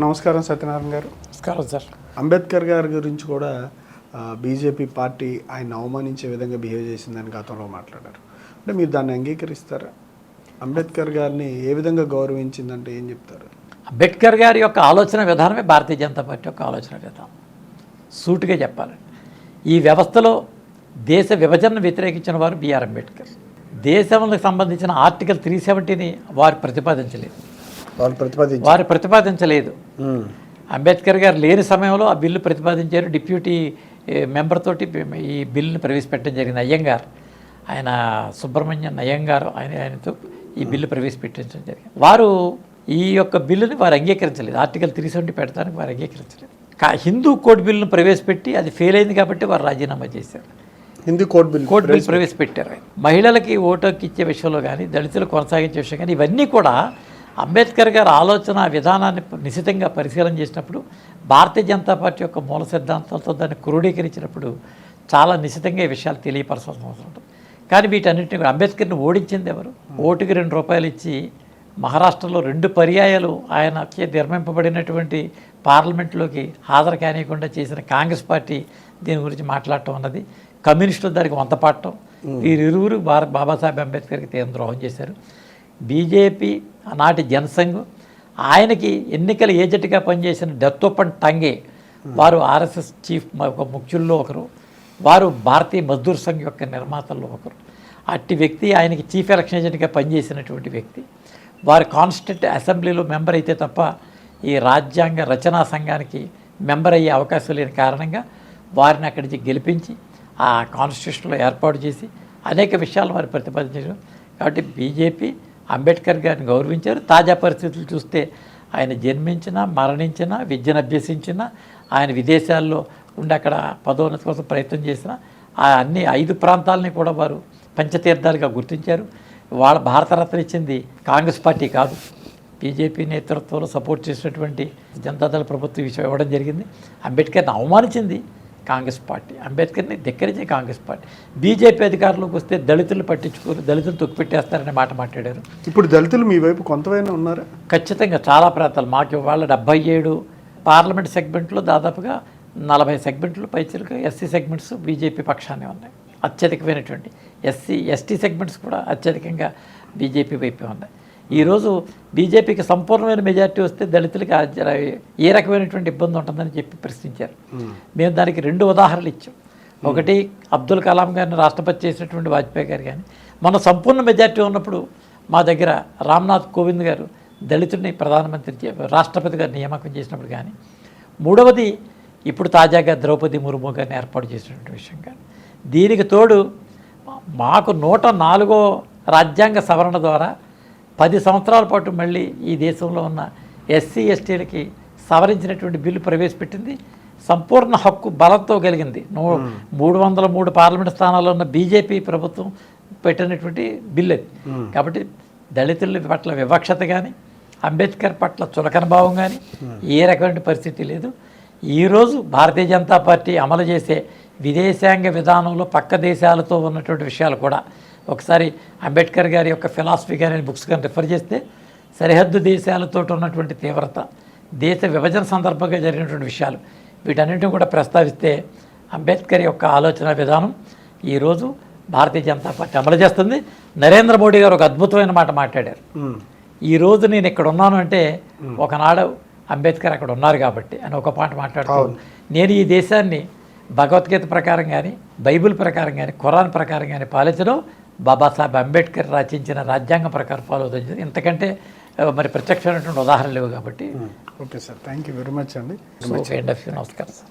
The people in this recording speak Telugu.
నమస్కారం సత్యనారాయణ గారు. నమస్కారం సార్. అంబేద్కర్ గారి గురించి కూడా బీజేపీ పార్టీ ఆయన అవమానించే విధంగా బిహేవ్ చేసిందని గతంలో మాట్లాడారు. అంటే మీరు దాన్ని అంగీకరిస్తారా? అంబేద్కర్ గారిని ఏ విధంగా గౌరవించిందంటే ఏం చెప్తారు? అంబేద్కర్ గారి యొక్క ఆలోచన విధానమే భారతీయ జనతా పార్టీ యొక్క ఆలోచన విధానం. సూటిగా చెప్పాలండి ఈ వ్యవస్థలో దేశ విభజనను వ్యతిరేకించిన వారు బిఆర్ అంబేద్కర్. దేశంలో సంబంధించిన ఆర్టికల్ త్రీ సెవెంటీని వారు ప్రతిపాదించలేదు. వారు ప్రతిపాదించలేదు. అంబేద్కర్ గారు లేని సమయంలో ఆ బిల్లు ప్రతిపాదించారు. డిప్యూటీ మెంబర్ తోటి ఈ బిల్లుని ప్రవేశపెట్టడం జరిగింది. అయ్యంగార్ ఆయన సుబ్రహ్మణ్యం అయ్యంగారు ఆయన ఆయనతో ఈ బిల్లు ప్రవేశపెట్టించడం జరిగింది. వారు ఈ యొక్క బిల్లుని వారు అంగీకరించలేదు. ఆర్టికల్ త్రీ సెవెంటీ పెడతానికి వారు అంగీకరించలేదు. కా హిందూ కోడ్ బిల్లును ప్రవేశపెట్టి అది ఫెయిల్ అయింది కాబట్టి వారు రాజీనామా చేశారు. Hindi code bill court bill ప్రవేశపెట్టారు. మహిళలకి ఓటు ఇచ్చే విషయంలో కానీ దళితులు కొనసాగించే విషయం కానీ ఇవన్నీ కూడా అంబేద్కర్ గారి ఆలోచన విధానాన్ని నిశితంగా పరిశీలన చేసినప్పుడు భారతీయ జనతా పార్టీ యొక్క మూల సిద్ధాంతాలతో దాన్ని క్రోడీకరించినప్పుడు చాలా నిశితంగా ఈ విషయాలు తెలియపరచాల్సిన అవసరం ఉంటుంది. కానీ వీటన్నిటిని కూడా అంబేద్కర్ని ఓడించింది ఎవరు? ఓటుకి రెండు రూపాయలు ఇచ్చి మహారాష్ట్రలో రెండు పర్యాయాలు ఆయనకి నిర్మింపబడినటువంటి పార్లమెంట్లోకి హాజరు కానియకుండా చేసిన కాంగ్రెస్ పార్టీ దీని గురించి మాట్లాడటం అన్నది కమ్యూనిస్టులు దానికి వంతపాడటం వీరిరువురు బాబాసాహెబ్ అంబేద్కర్కి తీరం ద్రోహం చేశారు. బీజేపీ ఆనాటి జనసంఘ్ ఆయనకి ఎన్నికల ఏజెంట్గా పనిచేసిన డత్తోపన్ టంగే వారు ఆర్ఎస్ఎస్ చీఫ్ ఒక ముఖ్యుల్లో ఒకరు వారు భారతీయ మజ్దూర్ సంఘ్ యొక్క నిర్మాతల్లో ఒకరు. అట్టి వ్యక్తి ఆయనకి చీఫ్ ఎలక్షన్ ఏజెంట్గా పనిచేసినటువంటి వ్యక్తి. వారు కాన్స్టిట్యూట్ అసెంబ్లీలో మెంబర్ అయితే తప్ప ఈ రాజ్యాంగ రచనా సంఘానికి మెంబర్ అయ్యే అవకాశం లేని కారణంగా వారిని అక్కడి నుంచి గెలిపించి ఆ కాన్స్టిట్యూషన్లో ఏర్పాటు చేసి అనేక విషయాలు వారు ప్రతిపాదించారు. కాబట్టి బీజేపీ అంబేద్కర్ గారిని గౌరవించారు. తాజా పరిస్థితులు చూస్తే ఆయన జన్మించిన మరణించిన విద్యను అభ్యసించిన ఆయన విదేశాల్లో ఉండి అక్కడ పదోన్నతి కోసం ప్రయత్నం చేసిన ఆ అన్ని ఐదు ప్రాంతాలని కూడా వారు పంచతీర్థాలుగా గుర్తించారు. వాళ్ళ భారతరత్న ఇచ్చింది కాంగ్రెస్ పార్టీ కాదు. బీజేపీ నేతృత్వంలో సపోర్ట్ చేసినటువంటి జనతాదళ ప్రభుత్వం విషయం ఇవ్వడం జరిగింది. అంబేద్కర్ని అవమానించింది. కాంగ్రెస్ పార్టీ. అంబేద్కర్ని ధిక్కరించే కాంగ్రెస్ పార్టీ. బీజేపీ అధికారంలోకి వస్తే దళితులు పట్టించుకోరు దళితులు తొక్కిపెట్టేస్తారనే మాట మాట్లాడారు. ఇప్పుడు దళితులు మీ వైపు కొంతవైనా ఉన్నారా? ఖచ్చితంగా చాలా ప్రాంతాలు. మాకు ఇవాళ డెబ్బై ఏడు పార్లమెంట్ సెగ్మెంట్లో దాదాపుగా నలభై సెగ్మెంట్లు పైచలకు ఎస్సీ సెగ్మెంట్స్ బీజేపీ పక్షానే ఉన్నాయి. అత్యధికమైనటువంటి ఎస్సీ ఎస్టీ సెగ్మెంట్స్ కూడా అత్యధికంగా బీజేపీ వైపే ఉన్నాయి. ఈరోజు బీజేపీకి సంపూర్ణమైన మెజారిటీ వస్తే దళితులకి ఏ రకమైనటువంటి ఇబ్బంది ఉంటుందని చెప్పి ప్రశ్నించారు. మేము దానికి రెండు ఉదాహరణలు ఇచ్చాం. ఒకటి అబ్దుల్ కలాం గారిని రాష్ట్రపతి చేసినటువంటి వాజ్పేయి గారు కానీ మన సంపూర్ణ మెజారిటీ ఉన్నప్పుడు మా దగ్గర రామ్నాథ్ కోవింద్ గారు దళితుడిని ప్రధానమంత్రి చే- రాష్ట్రపతిగా నియామకం చేసినప్పుడు కానీ మూడవది ఇప్పుడు తాజాగా ద్రౌపది ముర్ము గారిని ఏర్పాటు చేసినటువంటి విషయం కానీ దీనికి తోడు మాకు నూట నాలుగో రాజ్యాంగ సవరణ ద్వారా పది సంవత్సరాల పాటు మళ్ళీ ఈ దేశంలో ఉన్న ఎస్సీ ఎస్టీలకి సవరించినటువంటి బిల్లు ప్రవేశపెట్టింది. సంపూర్ణ హక్కు బలంతో కలిగింది. మూడు వందల మూడు పార్లమెంట్ స్థానాల్లో ఉన్న బీజేపీ ప్రభుత్వం పెట్టినటువంటి బిల్ అది. కాబట్టి దళితుల పట్ల వివక్షత కానీ అంబేద్కర్ పట్ల చులకన భావం కానీ ఏ రకమైన పరిస్థితి లేదు. ఈరోజు భారతీయ జనతా పార్టీ అమలు చేసే విదేశాంగ విధానంలో పక్క దేశాలతో ఉన్నటువంటి విషయాలు కూడా ఒకసారి అంబేద్కర్ గారి యొక్క ఫిలాసఫీ కానీ బుక్స్ కానీ రిఫర్ చేస్తే సరిహద్దు దేశాలతో ఉన్నటువంటి తీవ్రత దేశ విభజన సందర్భంగా జరిగినటువంటి విషయాలు వీటన్నింటిని కూడా ప్రస్తావిస్తే అంబేద్కర్ యొక్క ఆలోచన విధానం ఈరోజు భారతీయ జనతా పార్టీ అమలు చేస్తుంది. నరేంద్ర మోడీ గారు ఒక అద్భుతమైన మాట మాట్లాడారు. ఉమ్. ఈ రోజు నేను ఇక్కడ ఉన్నాను అంటే ఒకనాడు అంబేద్కర్ అక్కడ ఉన్నారు కాబట్టి అని ఒక పాట మాట్లాడుతూ నేను ఈ దేశాన్ని భగవద్గీత ప్రకారం కానీ బైబిల్ ప్రకారం కానీ ఖురాన్ ప్రకారం కానీ పాలించడం బాబాసాహెబ్ అంబేద్కర్ రచించిన రాజ్యాంగం ప్రకారం ఫాలో అవుతుంది. ఇంతకంటే మరి ప్రత్యక్షమైనటువంటి ఉదాహరణలు లేవు కాబట్టి. Okay sir thank you very much అండి. నమస్కారం సార్